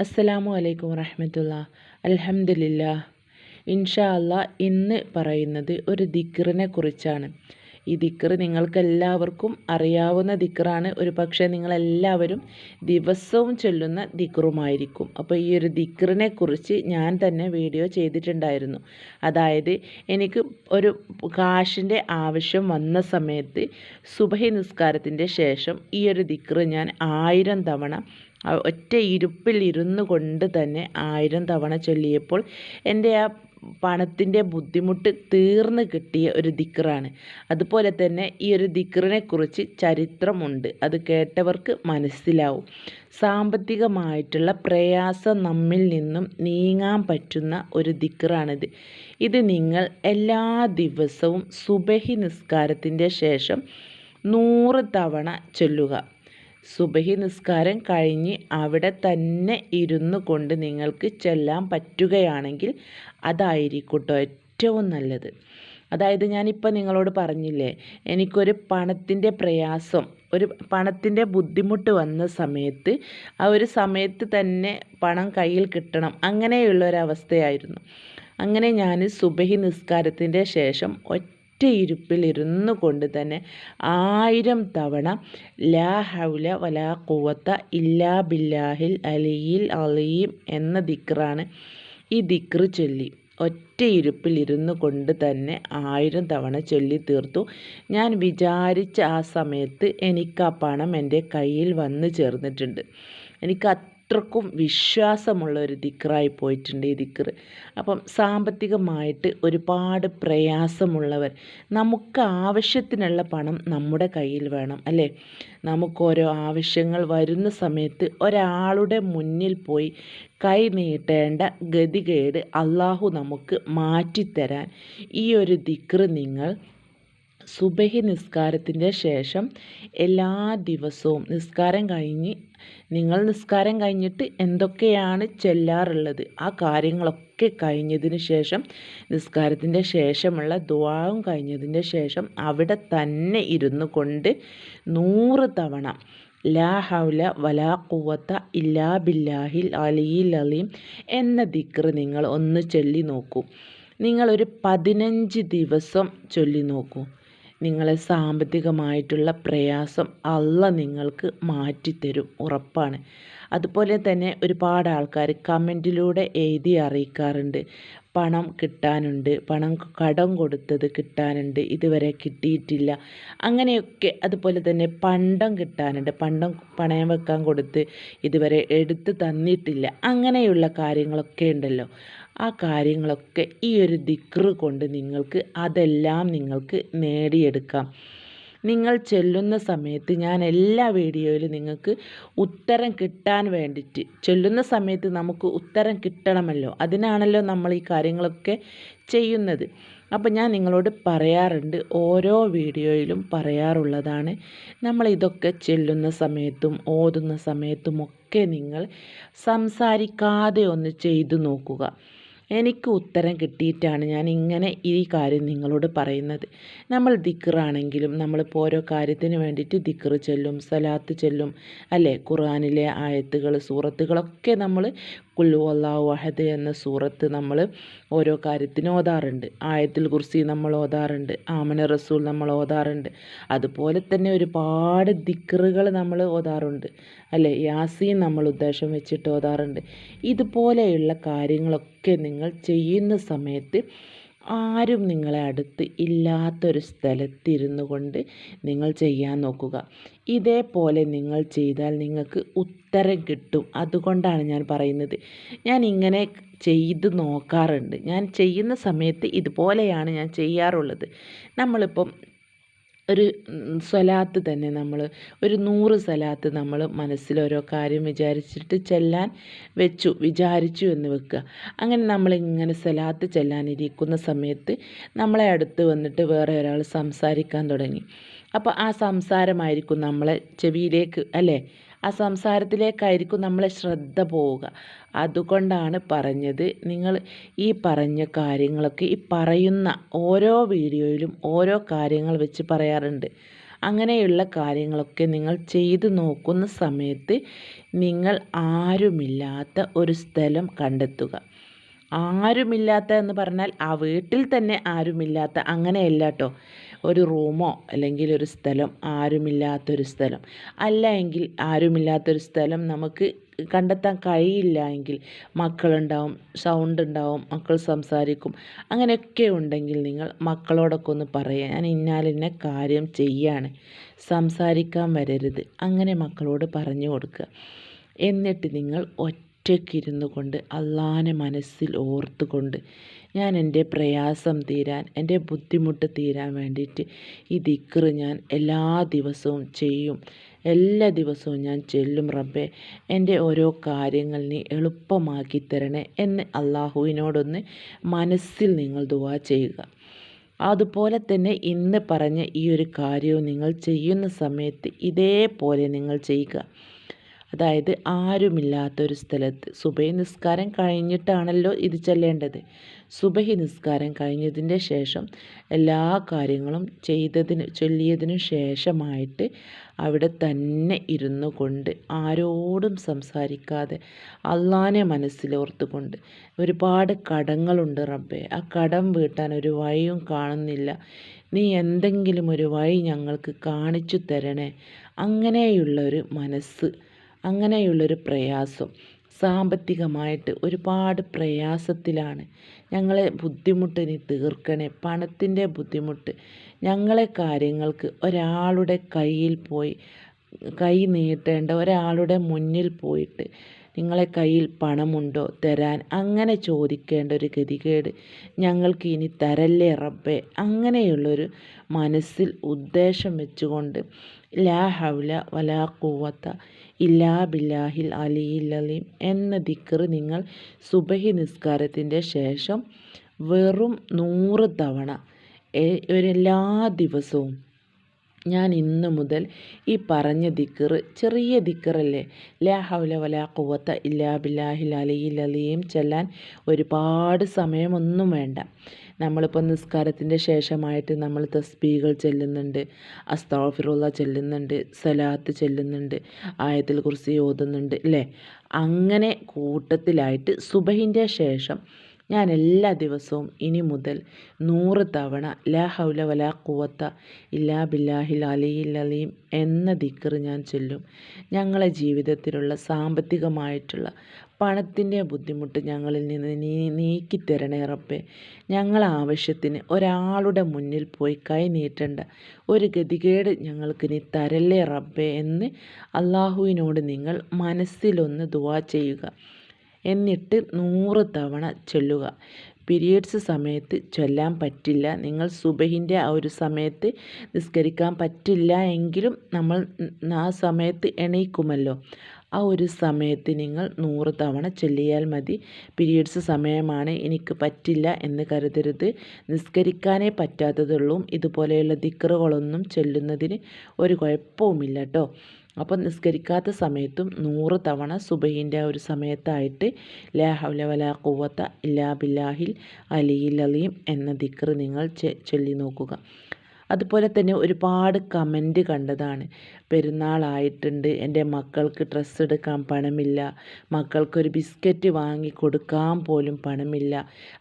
അസ്സലാമു അലൈക്കും വറഹമത്തുള്ള. അലഹമില്ല ഇൻഷാ അല്ല ഇന്ന് പറയുന്നത് ഒരു ദിക്റിനെ കുറിച്ചാണ്. ഈ ദിക്ർ നിങ്ങൾക്കെല്ലാവർക്കും അറിയാവുന്ന ദിക്റാണ്. ഒരു പക്ഷേ നിങ്ങളെല്ലാവരും ദിവസവും ചൊല്ലുന്ന ദിക്റുമായിരിക്കും. അപ്പോൾ ഈ ഒരു ദിക്റിനെ കുറിച്ച് ഞാൻ തന്നെ വീഡിയോ ചെയ്തിട്ടുണ്ടായിരുന്നു. അതായത് എനിക്ക് ഒരു കാശിന്റെ ആവശ്യം വന്ന സമയത്ത് സുബഹി നിസ്കാരത്തിന്റെ ശേഷം ഈ ഒരു ദിക്ർ ഞാൻ ആയിരം തവണ ഒറ്റ ഇരുപ്പിൽ ഇരുന്നു കൊണ്ട് തന്നെ ആയിരം തവണ ചൊല്ലിയപ്പോൾ എന്റെ ആ പണത്തിന്റെ ബുദ്ധിമുട്ട് തീർന്ന് കിട്ടിയ ഒരു ദിക്റാണ് അതുപോലെ തന്നെ ഈ ഒരു ദിക്റിനെക്കുറിച്ച് ചരിത്രമുണ്ട്. അത് കേട്ടവർക്ക് മനസ്സിലാവും. സാമ്പത്തികമായിട്ടുള്ള പ്രയാസം നമ്മിൽ നിന്നും നീങ്ങാൻ പറ്റുന്ന ഒരു ദിക്റാണിത് ഇത് നിങ്ങൾ എല്ലാ ദിവസവും സുബഹി നിസ്കാരത്തിന്റെ ശേഷം നൂറ് തവണ ചൊല്ലുക. സുബഹി നിസ്കാരം കഴിഞ്ഞ് അവിടെ തന്നെ ഇരുന്നു കൊണ്ട് നിങ്ങൾക്ക് ചെല്ലാൻ പറ്റുകയാണെങ്കിൽ അതായിരിക്കട്ടോ ഏറ്റവും നല്ലത്. അതായത് ഞാനിപ്പോൾ നിങ്ങളോട് പറഞ്ഞില്ലേ എനിക്കൊരു പണത്തിന്റെ പ്രയാസം ഒരു പണത്തിന്റെ ബുദ്ധിമുട്ട് വന്ന സമയത്ത് ആ ഒരു സമയത്ത് തന്നെ പണം കയ്യിൽ കിട്ടണം അങ്ങനെയുള്ള ഒരവസ്ഥയായിരുന്നു അങ്ങനെ ഞാൻ സുബഹി നിസ്കാരത്തിന്റെ ശേഷം ഒറ്റ ഒറ്റയിരുപ്പിൽ ഇരുന്നു കൊണ്ട് തന്നെ ആയിരം തവണ ലാ ഹൗല വലാ കുവത്ത ഇല്ലാ ബില്ലാഹിൽ അലിയിൽ അലീം എന്ന ദിക്റാണ് ഈ ദിക്റ് ചൊല്ലി. ഒറ്റ ഇരുപ്പിൽ ഇരുന്നു കൊണ്ട് തന്നെ ആയിരം തവണ ചൊല്ലി തീർത്തു. ഞാൻ വിചാരിച്ച ആ സമയത്ത് എനിക്ക് ആ പണം എന്റെ കയ്യിൽ വന്നു ചേർന്നിട്ടുണ്ട്. എനിക്ക് അത്രക്കും വിശ്വാസമുള്ള ഒരു ദിക്റായി പോയിട്ടുണ്ട് ഈ ദിക്റ് അപ്പം സാമ്പത്തികമായിട്ട് ഒരുപാട് പ്രയാസമുള്ളവർ നമുക്ക് ആവശ്യത്തിനുള്ള പണം നമ്മുടെ കയ്യിൽ വേണം അല്ലേ? നമുക്കോരോ ആവശ്യങ്ങൾ വരുന്ന സമയത്ത് ഒരാളുടെ മുന്നിൽ പോയി കൈ നീട്ടേണ്ട ഗതികേട് അള്ളാഹു നമുക്ക് മാറ്റിത്തരാൻ ഈ ഒരു ദിക്റ് നിങ്ങൾ സുബഹി നിസ്കാരത്തിന്റെ ശേഷം എല്ലാ ദിവസവും നിസ്കാരം കഴിഞ്ഞ് നിങ്ങൾ നിസ്കാരം കഴിഞ്ഞിട്ട് എന്തൊക്കെയാണ് ചെല്ലാറുള്ളത്? ആ കാര്യങ്ങളൊക്കെ കഴിഞ്ഞതിന് ശേഷം നിസ്കാരത്തിന്റെ ശേഷമുള്ള ദ്വാവും കഴിഞ്ഞതിന്റെ ശേഷം അവിടെ തന്നെ ഇരുന്നു കൊണ്ട് നൂറ് തവണ ലാ ഹൗല വലാ കുവത്ത ഇല്ലാ ബില്ലാഹിൽ അലിയിൽ അലീം എന്ന ദിക്ർ നിങ്ങൾ ഒന്ന് ചൊല്ലി നോക്കൂ. നിങ്ങളൊരു പതിനഞ്ച് ദിവസം ചൊല്ലി നോക്കൂ. നിങ്ങളെ സാമ്പത്തികമായിട്ടുള്ള പ്രയാസം അല്ല നിങ്ങൾക്ക് മാറ്റിത്തരും ഉറപ്പാണ്. അതുപോലെ തന്നെ ഒരുപാട് ആൾക്കാർ കമന്റിലൂടെ എഴുതി അറിയിക്കാറുണ്ട്. പണം കിട്ടാനുണ്ട് പണം കടം കൊടുത്തത് കിട്ടാനുണ്ട് ഇതുവരെ കിട്ടിയിട്ടില്ല. അങ്ങനെയൊക്കെ അതുപോലെ തന്നെ പണ്ടം കിട്ടാനുണ്ട്. പണ്ടം പണയം വെക്കാൻ കൊടുത്ത് ഇതുവരെ എടുത്ത് തന്നിട്ടില്ല. അങ്ങനെയുള്ള കാര്യങ്ങളൊക്കെ ഉണ്ടല്ലോ. ആ കാര്യങ്ങളൊക്കെ ഈ ഒരു ദിക്റ് കൊണ്ട് നിങ്ങൾക്ക് അതെല്ലാം നിങ്ങൾക്ക് നേടിയെടുക്കാം. നിങ്ങൾ ചെല്ലുന്ന സമയത്ത് ഞാൻ എല്ലാ വീഡിയോയിലും നിങ്ങൾക്ക് ഉത്തരം കിട്ടാൻ വേണ്ടിയിട്ട് ചെല്ലുന്ന സമയത്ത് നമുക്ക് ഉത്തരം കിട്ടണമല്ലോ. അതിനാണല്ലോ നമ്മൾ ഈ കാര്യങ്ങളൊക്കെ ചെയ്യുന്നത്. അപ്പോൾ ഞാൻ നിങ്ങളോട് പറയാറുണ്ട് ഓരോ വീഡിയോയിലും പറയാറുള്ളതാണ് നമ്മൾ ഇതൊക്കെ ചെല്ലുന്ന സമയത്തും ഓതുന്ന സമയത്തുമൊക്കെ നിങ്ങൾ സംസാരിക്കാതെ ഒന്ന് ചെയ്തു നോക്കുക. എനിക്ക് ഉത്തരം കിട്ടിയിട്ടാണ് ഞാൻ ഇങ്ങനെ ഈ കാര്യം നിങ്ങളോട് പറയുന്നത്. നമ്മൾ ദിക്കറാണെങ്കിലും നമ്മളിപ്പോൾ ഓരോ കാര്യത്തിന് വേണ്ടിയിട്ട് ദിക്കറ് ചെല്ലും സലാത്ത് ചെല്ലും അല്ലേ? ഖുർആാനിലെ ആയത്തുകൾ സൂറത്തുകളൊക്കെ നമ്മൾ കുല്ലു അള്ളാഹു വഹദ് എന്ന സൂറത്ത് നമ്മൾ ഓരോ കാര്യത്തിന് ഓതാറുണ്ട്. ആയത്തിൽ കുർസി നമ്മൾ ഓതാറുണ്ട്. ആമന റസൂൽ നമ്മൾ ഓതാറുണ്ട്. അതുപോലെ തന്നെ ഒരുപാട് ദിക്റുകൾ നമ്മൾ ഓതാറുണ്ട്. അല്ലേ? യാസീൻ നമ്മൾ ഉദ്ദേശം വെച്ചിട്ട് ഓതാറുണ്ട്. ഇതുപോലെയുള്ള കാര്യങ്ങളൊക്കെ നിങ്ങൾ ചെയ്യുന്ന സമയത്ത് ആരും നിങ്ങളെ അടുത്ത് ഇല്ലാത്തൊരു സ്ഥലത്തിരുന്നു കൊണ്ട് നിങ്ങൾ ചെയ്യാൻ നോക്കുക. ഇതേപോലെ നിങ്ങൾ ചെയ്താൽ നിങ്ങൾക്ക് ഉത്തരം കിട്ടും. അതുകൊണ്ടാണ് ഞാൻ പറയുന്നത്. ഞാൻ ഇങ്ങനെ ചെയ്ത് നോക്കാറുണ്ട്. ഞാൻ ചെയ്യുന്ന സമയത്ത് ഇതുപോലെയാണ് ഞാൻ ചെയ്യാറുള്ളത്. നമ്മളിപ്പം ഒരു സ്വലാത്ത് തന്നെ നമ്മൾ ഒരു നൂറ് സ്വലാത്ത് നമ്മൾ മനസ്സിൽ ഓരോ കാര്യം വിചാരിച്ചിട്ട് ചെല്ലാൻ വെച്ചു വിചാരിച്ചു എന്ന് വെക്കുക. അങ്ങനെ നമ്മളിങ്ങനെ സ്വലാത്ത് ചെല്ലാനിരിക്കുന്ന സമയത്ത് നമ്മളെ അടുത്ത് വന്നിട്ട് വേറെ ഒരാൾ സംസാരിക്കാൻ തുടങ്ങി. അപ്പോൾ ആ സംസാരമായിരിക്കും നമ്മളെ ചെവിയിലേക്ക് അല്ലേ? ആ സംസാരത്തിലേക്കായിരിക്കും നമ്മളെ ശ്രദ്ധ പോവുക. അതുകൊണ്ടാണ് പറഞ്ഞത് നിങ്ങൾ ഈ പറഞ്ഞ കാര്യങ്ങളൊക്കെ ഈ പറയുന്ന ഓരോ വീഡിയോയിലും ഓരോ കാര്യങ്ങൾ വെച്ച് പറയാറുണ്ട്. അങ്ങനെയുള്ള കാര്യങ്ങളൊക്കെ നിങ്ങൾ ചെയ്തു നോക്കുന്ന സമയത്ത് നിങ്ങൾ ആരുമില്ലാത്ത ഒരു സ്ഥലം കണ്ടെത്തുക. ആരുമില്ലാത്ത എന്ന് പറഞ്ഞാൽ ആ വീട്ടിൽ തന്നെ ആരുമില്ലാത്ത അങ്ങനെയല്ല കേട്ടോ ഒരു റൂമോ അല്ലെങ്കിൽ ഒരു സ്ഥലം ആരുമില്ലാത്തൊരു സ്ഥലം. അല്ല എങ്കിൽ ആരുമില്ലാത്തൊരു സ്ഥലം നമുക്ക് കണ്ടെത്താൻ കഴിയില്ല എങ്കിൽ മക്കളുണ്ടാവും സൗണ്ട് ഉണ്ടാവും മക്കൾ സംസാരിക്കും. അങ്ങനെയൊക്കെ ഉണ്ടെങ്കിൽ നിങ്ങൾ മക്കളോടൊക്കെ ഒന്ന് പറയുക ഞാൻ ഇന്നാലിന്ന കാര്യം ചെയ്യാണ് സംസാരിക്കാൻ വരരുത്. അങ്ങനെ മക്കളോട് പറഞ്ഞു കൊടുക്കുക. എന്നിട്ട് നിങ്ങൾ ഒറ്റയ്ക്കിരുന്നു കൊണ്ട് അള്ളാനെ മനസ്സിൽ ഓർത്തുകൊണ്ട് ഞാൻ എന്റെ പ്രയാസം തീരാൻ എന്റെ ബുദ്ധിമുട്ട് തീരാൻ വേണ്ടിയിട്ട് ഈ ദിക്റ് ഞാൻ എല്ലാ ദിവസവും ചെയ്യും. എല്ലാ ദിവസവും ഞാൻ ചെല്ലും റബ്ബെ എന്റെ ഓരോ കാര്യങ്ങൾ നീ എളുപ്പമാക്കി തരണേ എന്ന് അള്ളാഹുവിനോടൊന്ന് മനസ്സിൽ നിങ്ങൾ ദുവാ ചെയ്യുക. അതുപോലെ തന്നെ ഇന്ന് പറഞ്ഞ ഈ ഒരു കാര്യവും നിങ്ങൾ ചെയ്യുന്ന സമയത്ത് ഇതേപോലെ നിങ്ങൾ ചെയ്യുക. അതായത് ആരുമില്ലാത്തൊരു സ്ഥലത്ത് സുബഹി നിസ്കാരം കഴിഞ്ഞിട്ടാണല്ലോ ഇത് ചെല്ലേണ്ടത്. സുബഹി നിസ്കാരം കഴിഞ്ഞതിന്റെ ശേഷം എല്ലാ കാര്യങ്ങളും ചെയ്തതിന് ചൊല്ലിയതിനു ശേഷമായിട്ട് അവിടെ തന്നെ ഇരുന്നു കൊണ്ട് ആരോടും സംസാരിക്കാതെ അള്ളാനെ മനസ്സിലോർത്തുകൊണ്ട് ഒരുപാട് കടങ്ങളുണ്ട് റബ്ബെ. ആ കടം വീട്ടാൻ ഒരു വഴിയും കാണുന്നില്ല. നീ എന്തെങ്കിലും ഒരു വഴി ഞങ്ങൾക്ക് കാണിച്ചു തരണേ. അങ്ങനെയുള്ളൊരു മനസ്സ് അങ്ങനെയുള്ളൊരു പ്രയാസം. സാമ്പത്തികമായിട്ട് ഒരുപാട് പ്രയാസത്തിലാണ്. ഞങ്ങളെ ബുദ്ധിമുട്ട് നീ തീർക്കണേ. പണത്തിന്റെ ബുദ്ധിമുട്ട്. ഞങ്ങളെ കാര്യങ്ങൾക്ക് ഒരാളുടെ കയ്യിൽ പോയി കൈ നീട്ടേണ്ട ഒരാളുടെ മുന്നിൽ പോയിട്ട് നിങ്ങളെ കയ്യിൽ പണമുണ്ടോ തരാൻ? അങ്ങനെ ചോദിക്കേണ്ട ഒരു ഗതികേട് ഞങ്ങൾക്ക് ഇനി തരല്ലേ റബ്ബേ? അങ്ങനെയുള്ളൊരു മനസ്സിൽ ഉദ്ദേശം വെച്ചുകൊണ്ട് ലാ ഹൗല വലാ കൂവത്ത ഇല്ലാ ബില്ലാഹിൽ അലിയിൽ അലീം എന്ന ദിക്കറ് നിങ്ങൾ സുബഹി നിസ്കാരത്തിന്റെ ശേഷം വെറും നൂറ് തവണ എല്ലാ ദിവസവും. ഞാൻ ഇന്ന് മുതൽ ഈ പറഞ്ഞ ദിക്കറ് ചെറിയ ദിക്കറല്ലേ ലാ ഹൗല വലാ കുവത്ത ഇല്ലാ ബില്ലാഹിൽ അലിയിൽ അലിയും ചെല്ലാൻ ഒരുപാട് സമയമൊന്നും വേണ്ട. നമ്മളിപ്പോൾ നിസ്കാരത്തിന്റെ ശേഷമായിട്ട് നമ്മൾ തസ്ബീകൾ ചെല്ലുന്നുണ്ട് അസ്താഫിറുള്ള ചെല്ലുന്നുണ്ട് സലാത്ത് ചെല്ലുന്നുണ്ട് ആയത്തിൽ കുറിച്ച് ഓതുന്നുണ്ട് അല്ലേ? അങ്ങനെ കൂട്ടത്തിലായിട്ട് സുബഹിന്റെ ശേഷം ഞാൻ എല്ലാ ദിവസവും ഇനി മുതൽ നൂറ് തവണ ലാ ഹൗല വലാ കുവത്ത ഇല്ലാ ബില്ലാഹിൽ അലിയിൽ അലീം എന്ന ദിക്കർ ഞാൻ ചൊല്ലും. ഞങ്ങളെ ജീവിതത്തിലുള്ള സാമ്പത്തികമായിട്ടുള്ള പണത്തിന്റെ ബുദ്ധിമുട്ട് ഞങ്ങളിൽ നിന്ന് നീ നീക്കിത്തരണേ റബ്ബേ. ഞങ്ങൾ ആവശ്യത്തിന് ഒരാളുടെ മുന്നിൽ പോയി കൈ നീട്ടേണ്ട. ഒരു ഗതികേട് ഞങ്ങൾക്ക് നീ തരല്ലേ റബ്ബേ എന്ന് അള്ളാഹുവിനോട് നിങ്ങൾ മനസ്സിലൊന്ന് ദുവാ ചെയ്യുക. എന്നിട്ട് നൂറ് തവണ ചൊല്ലുക. പീരിയഡ്സ് സമയത്ത് ചൊല്ലാൻ പറ്റില്ല. നിങ്ങൾ സുബഹിന്റെ ആ ഒരു സമയത്ത് നിസ്കരിക്കാൻ പറ്റില്ല എങ്കിലും നമ്മൾ ആ സമയത്ത് എണീക്കുമല്ലോ. ആ ഒരു സമയത്ത് നിങ്ങൾ നൂറ് തവണ ചൊല്ലിയാൽ മതി. പീരീഡ്സ് സമയമാണ് എനിക്ക് പറ്റില്ല എന്ന് കരുതരുത്. നിസ്കരിക്കാനേ പറ്റാത്തതുള്ളൂ. ഇതുപോലെയുള്ള ദിക്കറുകളൊന്നും ചൊല്ലുന്നതിന് ഒരു കുഴപ്പവുമില്ല കേട്ടോ അപ്പം നിസ്കരിക്കാത്ത സമയത്തും നൂറ് തവണ സുബഹിന്റെ ആ ഒരു സമയത്തായിട്ട് ലാ വല വലാ കുവത്ത ഇല്ലാ ബില്ലാഹിൽ അലിയിൽ അലീം എന്ന ദിക്ർ നിങ്ങൾ ചൊല്ലി നോക്കുക. അതുപോലെ തന്നെ ഒരുപാട് കമന്റ് കണ്ടതാണ്. പെരുന്നാളായിട്ടുണ്ട് എന്റെ മക്കൾക്ക് ഡ്രസ്സ് എടുക്കാൻ പണമില്ല മക്കൾക്കൊരു ബിസ്ക്കറ്റ് വാങ്ങി കൊടുക്കാൻ പോലും പണമില്ല.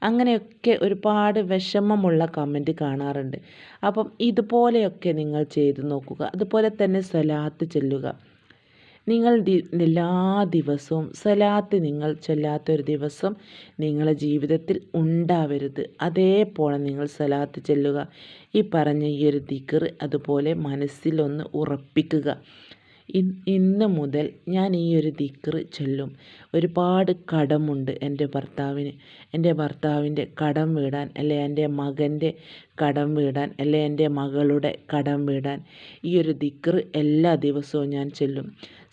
അങ്ങനെയൊക്കെ ഒരുപാട് വിഷമമുള്ള കമന്റ് കാണാറുണ്ട്. അപ്പം ഇതുപോലെയൊക്കെ നിങ്ങൾ ചെയ്തു നോക്കുക. അതുപോലെ തന്നെ സ്വലാത്ത് ചെല്ലുക. നിങ്ങൾ എല്ലാ ദിവസവും സലാത്ത് നിങ്ങൾ ചൊല്ലാത്തൊരു ദിവസം നിങ്ങളുടെ ജീവിതത്തിൽ ഉണ്ടാവരുത്. അതേപോലെ നിങ്ങൾ സലാത്ത് ചെല്ലുക. ഈ പറഞ്ഞ ഈ ഒരു ദിക്കർ അതുപോലെ മനസ്സിലൊന്ന് ഉറപ്പിക്കുക. ഇന്ന് മുതൽ ഞാൻ ഈ ഒരു ദിക്ർ ചൊല്ലും. ഒരുപാട് കടമുണ്ട് എന്റെ ഭർത്താവിന്. എന്റെ ഭർത്താവിന്റെ കടം വീടാൻ അല്ലെ എന്റെ മകന്റെ കടം വീടാൻ അല്ലെ എന്റെ മകളുടെ കടം വീടാൻ ഈ ഒരു ദിക്ർ എല്ലാ ദിവസവും ഞാൻ ചൊല്ലും.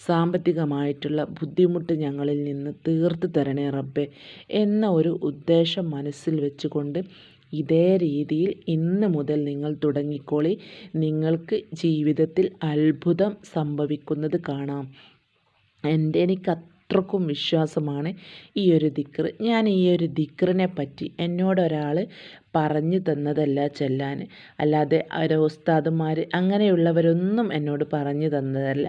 സാമ്പത്തികമായിട്ടുള്ള ബുദ്ധിമുട്ട് ഞങ്ങളിൽ നിന്ന് തീർത്ത് തരണേ റബ്ബെ എന്ന ഒരു ഉദ്ദേശം മനസ്സിൽ വെച്ചുകൊണ്ട് ഇതേ രീതിയിൽ ഇന്ന് മുതൽ നിങ്ങൾ തുടങ്ങിക്കോളി. നിങ്ങൾക്ക് ജീവിതത്തിൽ അത്ഭുതം സംഭവിക്കുന്നത് കാണാം. എന്റെ എനിക്ക് അത്രക്കും വിശ്വാസമാണ് ഈ ഒരു ദിക്ർ ഞാൻ ഈ ഒരു ദിക്റിനെ പറ്റി എന്നോടൊരാൾ പറഞ്ഞു തന്നതല്ല ചെല്ലാൻ. അല്ലാതെ ഓരോ ഉസ്താദുമാർ അങ്ങനെയുള്ളവരൊന്നും എന്നോട് പറഞ്ഞു തന്നതല്ല.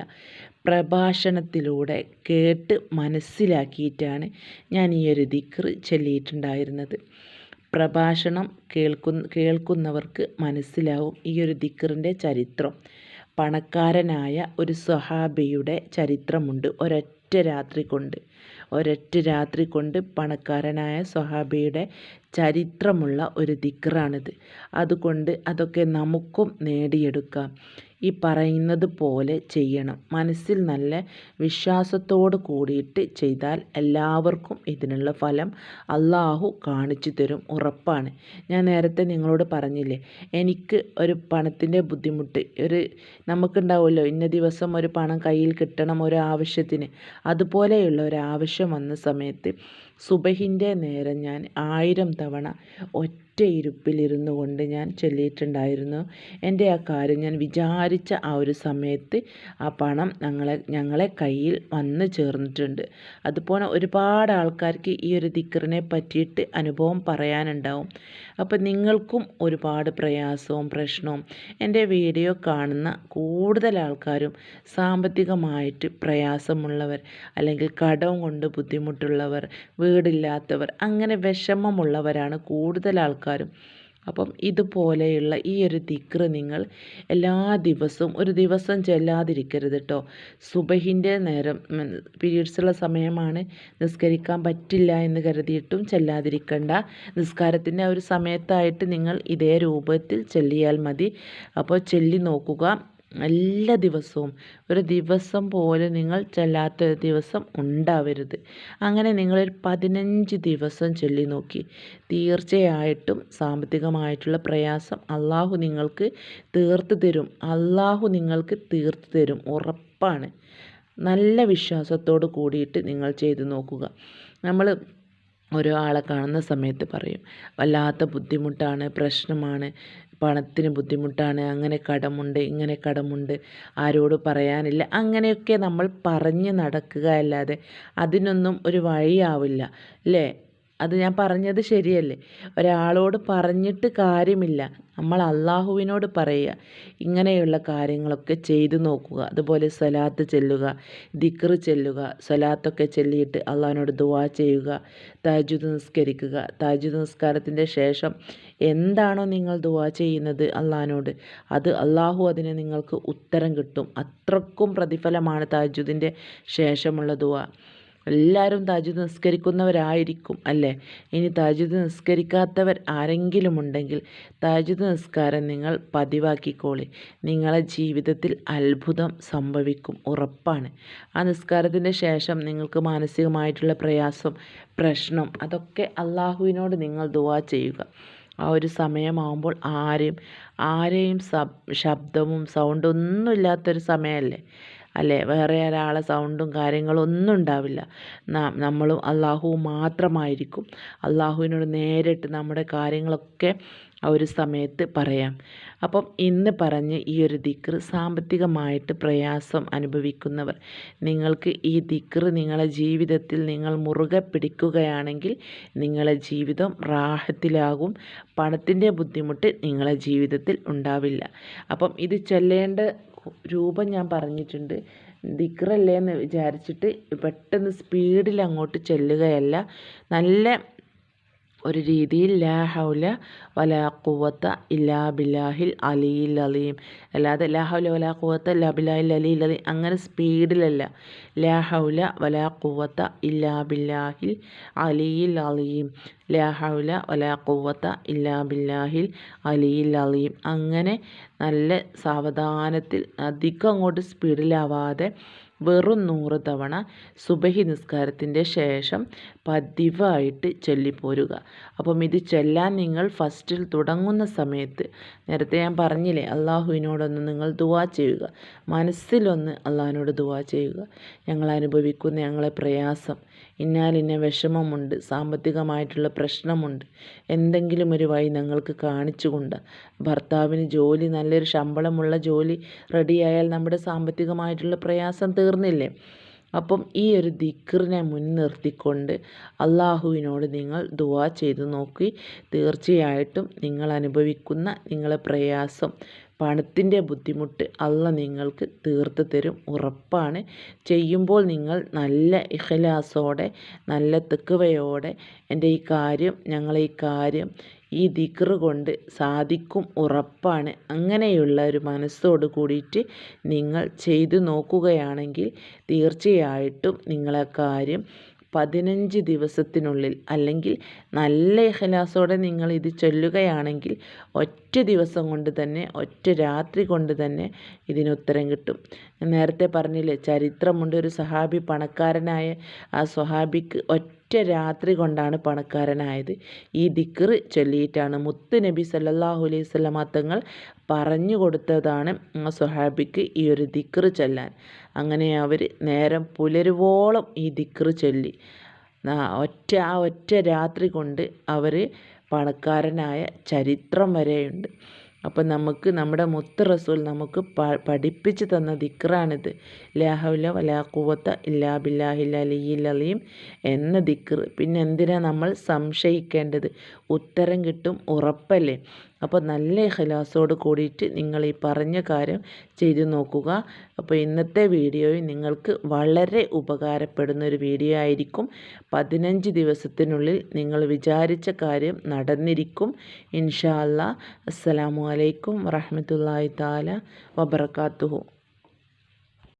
പ്രഭാഷണത്തിലൂടെ കേട്ട് മനസ്സിലാക്കിയിട്ടാണ് ഞാൻ ഈ ഒരു ദിക്ർ ചൊല്ലിയിട്ടുണ്ടായിരുന്നത്. പ്രഭാഷണം കേൾക്കുന്ന കേൾക്കുന്നവർക്ക് മനസ്സിലാവും ഈ ഒരു ദിക്കറിന്റെ ചരിത്രം. പണക്കാരനായ ഒരു സ്വഹാബിയുടെ ചരിത്രമുണ്ട്. ഒരൊറ്റ രാത്രി കൊണ്ട് ഒരൊറ്റ രാത്രി കൊണ്ട് പണക്കാരനായ സ്വഹാബിയുടെ ചരിത്രമുള്ള ഒരു ദിക്റാണിത്. അതുകൊണ്ട് അതൊക്കെ നമുക്കും നേടിയെടുക്കാം. ഈ പറയുന്നത് പോലെ ചെയ്യണം. മനസ്സിൽ നല്ല വിശ്വാസത്തോട് കൂടിയിട്ട് ചെയ്താൽ എല്ലാവർക്കും ഇതിനുള്ള ഫലം അള്ളാഹു കാണിച്ചു തരും. ഉറപ്പാണ്. ഞാൻ നേരത്തെ നിങ്ങളോട് പറഞ്ഞില്ലേ എനിക്ക് ഒരു പണത്തിന്റെ ബുദ്ധിമുട്ട് ഒരു നമുക്കുണ്ടാവുമല്ലോ ഇന്ന ദിവസം ഒരു പണം കയ്യിൽ കിട്ടണം ഒരു ആവശ്യത്തിന്. അതുപോലെയുള്ള ഒരു ആവശ്യം വന്ന സമയത്ത് സുബഹിന്റെ നേരം ഞാൻ ആയിരം തവണ ഒറ്റ ഇരുപ്പിലിരുന്നു കൊണ്ട് ഞാൻ ചൊല്ലിയിട്ടുണ്ടായിരുന്നു. എന്റെ ആ കാര്യം ഞാൻ വിചാരിച്ച ആ ഒരു സമയത്ത് ആ പണം ഞങ്ങളെ ഞങ്ങളെ കയ്യിൽ വന്ന് ചേർന്നിട്ടുണ്ട്. അതുപോലെ ഒരുപാട് ആൾക്കാർക്ക് ഈ ഒരു ദിക്കറിനെ പറ്റിയിട്ട് അനുഭവം പറയാനുണ്ടാവും. അപ്പം നിങ്ങൾക്കും ഒരുപാട് പ്രയാസവും പ്രശ്നവും എന്റെ വീഡിയോ കാണുന്ന കൂടുതൽ ആൾക്കാരും സാമ്പത്തികമായിട്ട് പ്രയാസമുള്ളവർ അല്ലെങ്കിൽ കടം കൊണ്ട് ബുദ്ധിമുട്ടുള്ളവർ വീടില്ലാത്തവർ അങ്ങനെ വിഷമമുള്ളവരാണ് കൂടുതൽ ആൾക്കാരും അപ്പം ഇതുപോലെയുള്ള ഈ ഒരു ദിക്ർ നിങ്ങൾ എല്ലാ ദിവസവും ഒരു ദിവസം ചെല്ലാതിരിക്കരുത് കേട്ടോ സുബഹിന്റെ നേരം പീരീഡ്സുള്ള സമയമാണ് നിസ്കരിക്കാൻ പറ്റില്ല എന്ന് കരുതിയിട്ടും ചെല്ലാതിരിക്കണ്ട. നിസ്കാരത്തിന്റെ ആ ഒരു സമയത്തായിട്ട് നിങ്ങൾ ഇതേ രൂപത്തിൽ ചെല്ലിയാൽ മതി. അപ്പോൾ ചെല്ലി നോക്കുക എല്ലാ ദിവസവും. ഒരു ദിവസം പോലും നിങ്ങൾ ചെല്ലാത്ത ദിവസം ഉണ്ടാവരുത്. അങ്ങനെ നിങ്ങളൊരു പതിനഞ്ച് ദിവസം ചൊല്ലി നോക്കി. തീർച്ചയായിട്ടും സാമ്പത്തികമായിട്ടുള്ള പ്രയാസം അള്ളാഹു നിങ്ങൾക്ക് തീർത്ത് തരും. അള്ളാഹു നിങ്ങൾക്ക് തീർത്ത് തരും. ഉറപ്പാണ്. നല്ല വിശ്വാസത്തോട് കൂടിയിട്ട് നിങ്ങൾ ചെയ്തു നോക്കുക. നമ്മൾ ഒരാളെ കാണുന്ന സമയത്ത് പറയും വല്ലാത്ത ബുദ്ധിമുട്ടാണ് പ്രശ്നമാണ് പണത്തിന് ബുദ്ധിമുട്ടാണ് അങ്ങനെ കടമുണ്ട് ഇങ്ങനെ കടമുണ്ട് ആരോട് പറയാനില്ല. അങ്ങനെയൊക്കെ നമ്മൾ പറഞ്ഞ് നടക്കുക അല്ലാതെ അതിനൊന്നും ഒരു വഴിയാവില്ല അല്ലേ? അത് ഞാൻ പറഞ്ഞത് ശരിയല്ലേ? ഒരാളോട് പറഞ്ഞിട്ട് കാര്യമില്ല. നമ്മൾ അള്ളാഹുവിനോട് പറയുക. ഇങ്ങനെയുള്ള കാര്യങ്ങളൊക്കെ ചെയ്തു നോക്കുക. അതുപോലെ സ്വലാത്ത് ചെല്ലുക ദിക്ർ ചെല്ലുക സ്വലാത്തൊക്കെ ചെല്ലിയിട്ട് അള്ളാഹിനോട് ദുവാ ചെയ്യുക താജുദ് നിസ്കരിക്കുക. താജുദ് നിസ്കാരത്തിന്റെ ശേഷം എന്താണോ നിങ്ങൾ ദുവാ ചെയ്യുന്നത് അള്ളാഹിനോട് അത് അള്ളാഹു അതിന് നിങ്ങൾക്ക് ഉത്തരം കിട്ടും. അത്രക്കും പ്രതിഫലമാണ് താജുദിന്റെ ശേഷമുള്ള ദുവാ എല്ലാവരും താജുദ് നിസ്കരിക്കുന്നവരായിരിക്കും അല്ലേ? ഇനി താജുദ് നിസ്കരിക്കാത്തവർ ആരെങ്കിലും ഉണ്ടെങ്കിൽ താജുദ് നിസ്കാരം നിങ്ങൾ പതിവാക്കിക്കോളി. നിങ്ങളെ ജീവിതത്തിൽ അത്ഭുതം സംഭവിക്കും ഉറപ്പാണ്. ആ നിസ്കാരത്തിന്റെ ശേഷം നിങ്ങൾക്ക് മാനസികമായിട്ടുള്ള പ്രയാസം പ്രശ്നം അതൊക്കെ അള്ളാഹുവിനോട് നിങ്ങൾ ദുവാ ചെയ്യുക. ആ ഒരു സമയമാകുമ്പോൾ ആരെയും ആരെയും ശബ്ദവും സൗണ്ടൊന്നും ഇല്ലാത്തൊരു സമയമല്ലേ? അല്ലേ? വേറെ ഒരാളെ സൗണ്ടും കാര്യങ്ങളും ഒന്നും ഉണ്ടാവില്ല. നമ്മളും അള്ളാഹുവും മാത്രമായിരിക്കും. അള്ളാഹുവിനോട് നേരിട്ട് നമ്മുടെ കാര്യങ്ങളൊക്കെ ആ ഒരു സമയത്ത് പറയാം. അപ്പം ഇന്ന് പറഞ്ഞ് ഈ ഒരു ദിക്ർ സാമ്പത്തികമായിട്ട് പ്രയാസം അനുഭവിക്കുന്നവർ നിങ്ങൾക്ക് ഈ ദിക്ർ നിങ്ങളെ ജീവിതത്തിൽ നിങ്ങൾ മുറുകെ പിടിക്കുകയാണെങ്കിൽ നിങ്ങളെ ജീവിതം റാഹത്തിലാകും. പണത്തിന്റെ ബുദ്ധിമുട്ട് നിങ്ങളെ ജീവിതത്തിൽ ഉണ്ടാവില്ല. അപ്പം ഇത് ചൊല്ലേണ്ട രൂപം ഞാൻ പറഞ്ഞിട്ടുണ്ട്. ദിക്റല്ലേ എന്ന് വിചാരിച്ചിട്ട് പെട്ടെന്ന് സ്പീഡിൽ അങ്ങോട്ട് ചെല്ലുകയല്ല. നല്ല ഒരു രീതിയിൽ ലാ ഹൗല വലാ കുവത്ത ഇല്ലാ ബില്ലാഹിൽ അലിയിൽ അലീം. അല്ലാതെ ലാ ഹൗല വലാ ഖുവത്ത ഇല്ലാ ബില്ലാഹിൽ അലിയിൽ അലീം അങ്ങനെ സ്പീഡിലല്ല. ലാ ഹൗല വലാ കുവത്ത ഇല്ലാ ബില്ലാഹിൽ അലിയിൽ അലീം. ലാ ഹൗല വലാ കുവത്ത ഇല്ലാ ബില്ലാഹിൽ അലിയിൽ അലീം. അങ്ങനെ നല്ല സാവധാനത്തിൽ അധികം അങ്ങോട്ട് സ്പീഡിലാവാതെ വെറും നൂറ് തവണ സുബഹി നിസ്കാരത്തിന്റെ ശേഷം പതിവായിട്ട് ചൊല്ലിപ്പോരുക. അപ്പം ഇത് ചൊല്ലാൻ നിങ്ങൾ ഫസ്റ്റിൽ തുടങ്ങുന്ന സമയത്ത് നേരത്തെ ഞാൻ പറഞ്ഞില്ലേ അള്ളാഹുവിനോടൊന്ന് നിങ്ങൾ ദുവാ ചെയ്യുക. മനസ്സിലൊന്ന് അള്ളാഹിനോട് ദുവാ ചെയ്യുക. ഞങ്ങൾ അനുഭവിക്കുന്ന ഞങ്ങളെ പ്രയാസം ഇന്നാലിന്ന വിഷമമുണ്ട് സാമ്പത്തികമായിട്ടുള്ള പ്രശ്നമുണ്ട്. എന്തെങ്കിലും ഒരു വഴി ഞങ്ങൾക്ക് കാണിച്ചുകൊണ്ട് ഭർത്താവിന് ജോലി നല്ലൊരു ശമ്പളമുള്ള ജോലി റെഡിയായാൽ നമ്മുടെ സാമ്പത്തികമായിട്ടുള്ള പ്രയാസം തീർന്നില്ലേ? അപ്പം ഈ ഒരു ദിക്റിനെ മുൻനിർത്തിക്കൊണ്ട് അള്ളാഹുവിനോട് നിങ്ങൾ ദുവാ ചെയ്തു നോക്കി. തീർച്ചയായിട്ടും നിങ്ങൾ അനുഭവിക്കുന്ന നിങ്ങളെ പ്രയാസം പണത്തിന്റെ ബുദ്ധിമുട്ട് അള്ള നിങ്ങൾക്ക് തീർത്ത് തരും. ഉറപ്പാണ്. ചെയ്യുമ്പോൾ നിങ്ങൾ നല്ല ഇഖലാസോടെ നല്ല തെക്കുവയോടെ എന്റെ ഈ കാര്യം ഞങ്ങളെ ഈ കാര്യം ഈ ദിക്റ് കൊണ്ട് സാധിക്കും. ഉറപ്പാണ്. അങ്ങനെയുള്ള ഒരു മനസ്സോട് കൂടിയിട്ട് നിങ്ങൾ ചെയ്തു നോക്കുകയാണെങ്കിൽ തീർച്ചയായിട്ടും നിങ്ങളെ കാര്യം പതിനഞ്ച് ദിവസത്തിനുള്ളിൽ അല്ലെങ്കിൽ നല്ല ഇഹലാസോടെ നിങ്ങൾ ഇത് ചൊല്ലുകയാണെങ്കിൽ ഒറ്റ ദിവസം കൊണ്ട് തന്നെ ഒറ്റ രാത്രി കൊണ്ട് തന്നെ ഇതിന് ഉത്തരം കിട്ടും. നേരത്തെ പറഞ്ഞില്ലേ ചരിത്രമുണ്ട്. ഒരു സഹാബി പണക്കാരനായ ആ സ്വഹാബിക്ക് ഒറ്റ രാത്രി കൊണ്ടാണ് പണക്കാരനായത്. ഈ ദിക്കറ് ചൊല്ലിയിട്ടാണ്. മുത്ത് നബി സല്ലാഹു അലൈഹി സ്വലമാ തങ്ങൾ പറഞ്ഞു കൊടുത്തതാണ് ആ സ്വഹാബിക്ക് ഈ ഒരു ദിക്റ് ചൊല്ലാൻ. അങ്ങനെ അവർ നേരം പുലരുവോളം ഈ ദിക്റ് ചൊല്ലി. ഒറ്റ ആ ഒറ്റ രാത്രി കൊണ്ട് അവർ പണക്കാരനായ ചരിത്രം വരെയുണ്ട്. അപ്പം നമുക്ക് നമ്മുടെ മുത്ത് റസൂൽ നമുക്ക് പ പഠിപ്പിച്ച് തന്ന ദിക്റാണിത്. ലാഹുല വലാ കൂവത്ത ഇല്ലാ ബില്ലാഹി അലിയിൽ അലീം എന്ന ദിക്ർ. പിന്നെ എന്തിനാ നമ്മൾ സംശയിക്കേണ്ടത്? ഉത്തരം കിട്ടും ഉറപ്പല്ലേ? അപ്പോൾ നല്ല ഇഖലാസോട് കൂടിയിട്ട് നിങ്ങൾ ഈ പറഞ്ഞ കാര്യം ചെയ്തു നോക്കുക. അപ്പോൾ ഇന്നത്തെ വീഡിയോയും നിങ്ങൾക്ക് വളരെ ഉപകാരപ്പെടുന്ന ഒരു വീഡിയോ ആയിരിക്കും. പതിനഞ്ച് ദിവസത്തിനുള്ളിൽ നിങ്ങൾ വിചാരിച്ച കാര്യം നടന്നിരിക്കും. ഇൻഷാ അല്ലാ അസ്സലാമു അലൈക്കും വറഹമത്തല്ലാഹി താല വബർക്കാത്തുഹു